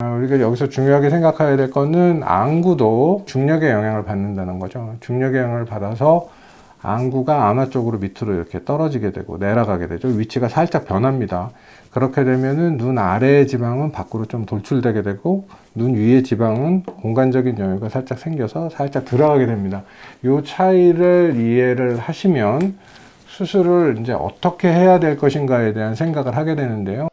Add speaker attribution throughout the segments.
Speaker 1: 아, 우리가 여기서 중요하게 생각해야 될 거는 안구도 중력의 영향을 받는다는 거죠. 중력의 영향을 받아서 안구가 안화 쪽으로 밑으로 이렇게 떨어지게 되고 내려가게 되죠. 위치가 살짝 변합니다. 그렇게 되면은 눈 아래의 지방은 밖으로 좀 돌출되게 되고 눈 위의 지방은 공간적인 여유가 살짝 생겨서 살짝 들어가게 됩니다. 이 차이를 이해를 하시면 수술을 이제 어떻게 해야 될 것인가에 대한 생각을 하게 되는데요.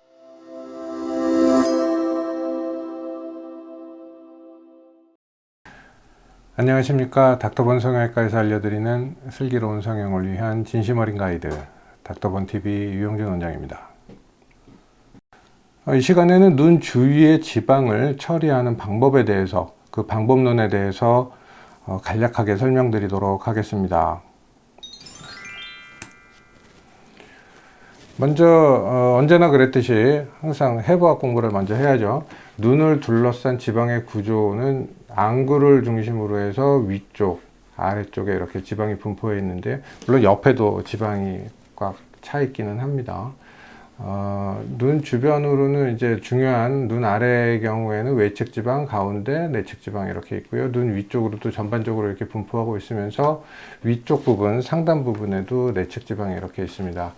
Speaker 1: 안녕하십니까. 닥터본 성형외과에서 알려드리는 슬기로운 성형을 위한 진심 어린 가이드 닥터본 TV 유영준 원장입니다. 어, 이 시간에는 눈 주위의 지방을 처리하는 방법에 대해서 그 방법론에 대해서 어, 간략하게 설명드리도록 하겠습니다. 먼저 어, 언제나 그랬듯이 항상 해부학 공부를 먼저 해야죠. 눈을 둘러싼 지방의 구조는 안구를 중심으로 해서 위쪽, 아래쪽에 이렇게 지방이 분포해 있는데 물론 옆에도 지방이 꽉 차 있기는 합니다. 어, 눈 주변으로는 이제 중요한 눈 아래의 경우에는 외측 지방, 가운데 내측 지방 이렇게 있고요. 눈 위쪽으로도 전반적으로 이렇게 분포하고 있으면서 위쪽 부분, 상단 부분에도 내측 지방이 이렇게 있습니다.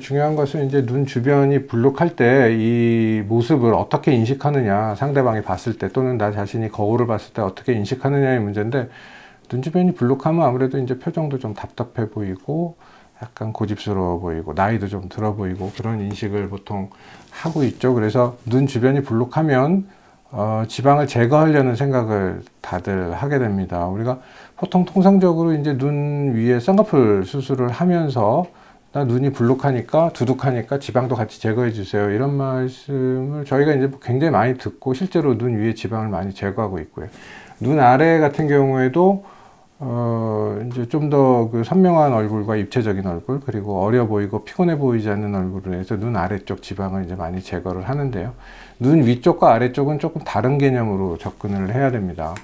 Speaker 1: 중요한 것은 이제 눈 주변이 불룩할 때 이 모습을 어떻게 인식하느냐, 상대방이 봤을 때 또는 나 자신이 거울을 봤을 때 어떻게 인식하느냐의 문제인데 눈 주변이 불룩하면 아무래도 이제 표정도 좀 답답해 보이고 약간 고집스러워 보이고 나이도 좀 들어 보이고 그런 인식을 보통 하고 있죠. 그래서 눈 주변이 불룩하면 어, 지방을 제거하려는 생각을 다들 하게 됩니다. 우리가 보통 통상적으로 이제 눈 위에 쌍꺼풀 수술을 하면서 나 눈이 불룩하니까 두둑하니까 지방도 같이 제거해 주세요. 이런 말씀을 저희가 이제 굉장히 많이 듣고 실제로 눈 위에 지방을 많이 제거하고 있고요. 눈 아래 같은 경우에도 어, 이제 좀 더 그 선명한 얼굴과 입체적인 얼굴, 그리고 어려 보이고 피곤해 보이지 않는 얼굴을 해서 눈 아래쪽 지방을 이제 많이 제거를 하는데요. 눈 위쪽과 아래쪽은 조금 다른 개념으로 접근을 해야 됩니다.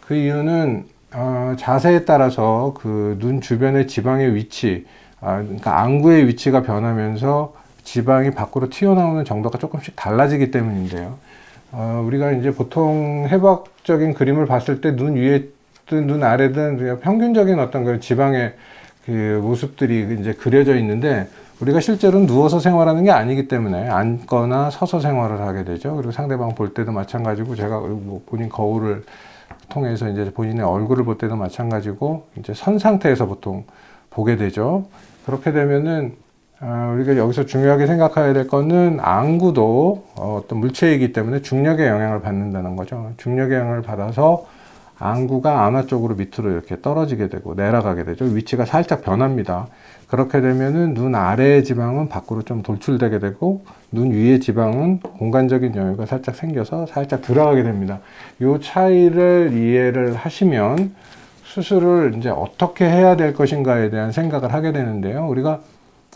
Speaker 1: 그 이유는, 어, 자세에 따라서 그 눈 주변의 지방의 위치, 아, 그러니까 안구의 위치가 변하면서 지방이 밖으로 튀어나오는 정도가 조금씩 달라지기 때문인데요. 어, 우리가 이제 보통 해부학적인 그림을 봤을 때 눈 위에 든 눈 아래든 그냥 평균적인 어떤 그 지방의 그 모습들이 이제 그려져 있는데 우리가 실제로는 누워서 생활하는 게 아니기 때문에 앉거나 서서 생활을 하게 되죠. 그리고 상대방 볼 때도 마찬가지고 제가 뭐 본인 거울을 통해서 이제 본인의 얼굴을 볼 때도 마찬가지고 이제 선 상태에서 보통 보게 되죠. 그렇게 되면은 어, 우리가 여기서 중요하게 생각해야 될 거는 안구도 어, 어떤 물체이기 때문에 중력의 영향을 받는다는 거죠. 중력의 영향을 받아서 안구가 안화 쪽으로 밑으로 이렇게 떨어지게 되고 내려가게 되죠. 위치가 살짝 변합니다. 그렇게 되면은 눈 아래의 지방은 밖으로 좀 돌출되게 되고 눈 위의 지방은 공간적인 여유가 살짝 생겨서 살짝 들어가게 됩니다. 이 차이를 이해를 하시면 수술을 이제 어떻게 해야 될 것인가에 대한 생각을 하게 되는데요. 우리가 어,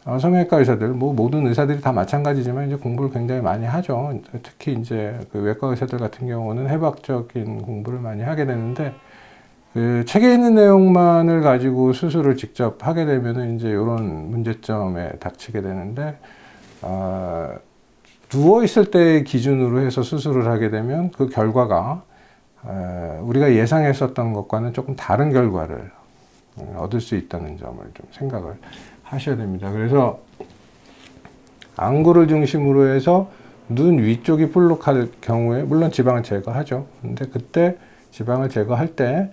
Speaker 1: 성형외과 의사들, 뭐 모든 의사들이 다 마찬가지지만 이제 공부를 굉장히 많이 하죠. 특히 이제 그 외과 의사들 같은 경우는 해부학적인 공부를 많이 하게 되는데 그 책에 있는 내용만을 가지고 수술을 직접 하게 되면은 이제 이런 문제점에 닥치게 되는데 어, 누워 있을 때 기준으로 해서 수술을 하게 되면 그 결과가 어, 우리가 예상했었던 것과는 조금 다른 결과를 음, 얻을 수 있다는 점을 좀 생각을 하셔야 됩니다. 그래서 안구를 중심으로 해서 눈 위쪽이 볼록할 경우에 물론 지방을 제거하죠. 근데 그때 지방을 제거할 때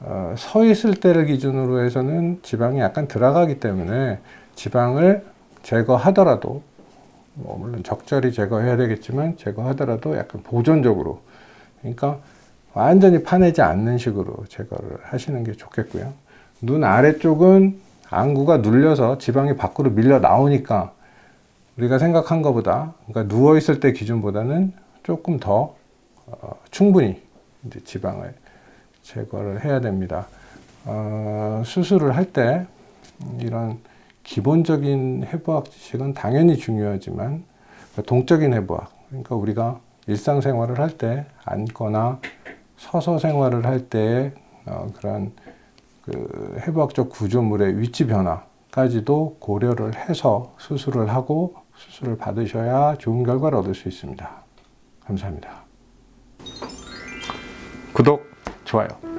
Speaker 1: 어, 서 있을 때를 기준으로 해서는 지방이 약간 들어가기 때문에 지방을 제거하더라도 뭐 물론 적절히 제거해야 되겠지만 제거하더라도 약간 보존적으로 그러니까 완전히 파내지 않는 식으로 제거를 하시는 게 좋겠고요. 눈 아래쪽은 안구가 눌려서 지방이 밖으로 밀려 나오니까 우리가 생각한 것보다 그러니까 누워 있을 때 기준보다는 조금 더 어, 충분히 이제 지방을 제거를 해야 됩니다. 어, 수술을 할 때 이런 기본적인 해부학 지식은 당연히 중요하지만 동적인 해부학 그러니까 우리가 일상생활을 할 때 앉거나 서서 생활을 할 때 어, 그런 그 해부학적 구조물의 위치 변화까지도 고려를 해서 수술을 하고 수술을 받으셔야 좋은 결과를 얻을 수 있습니다. 감사합니다. 구독, 좋아요.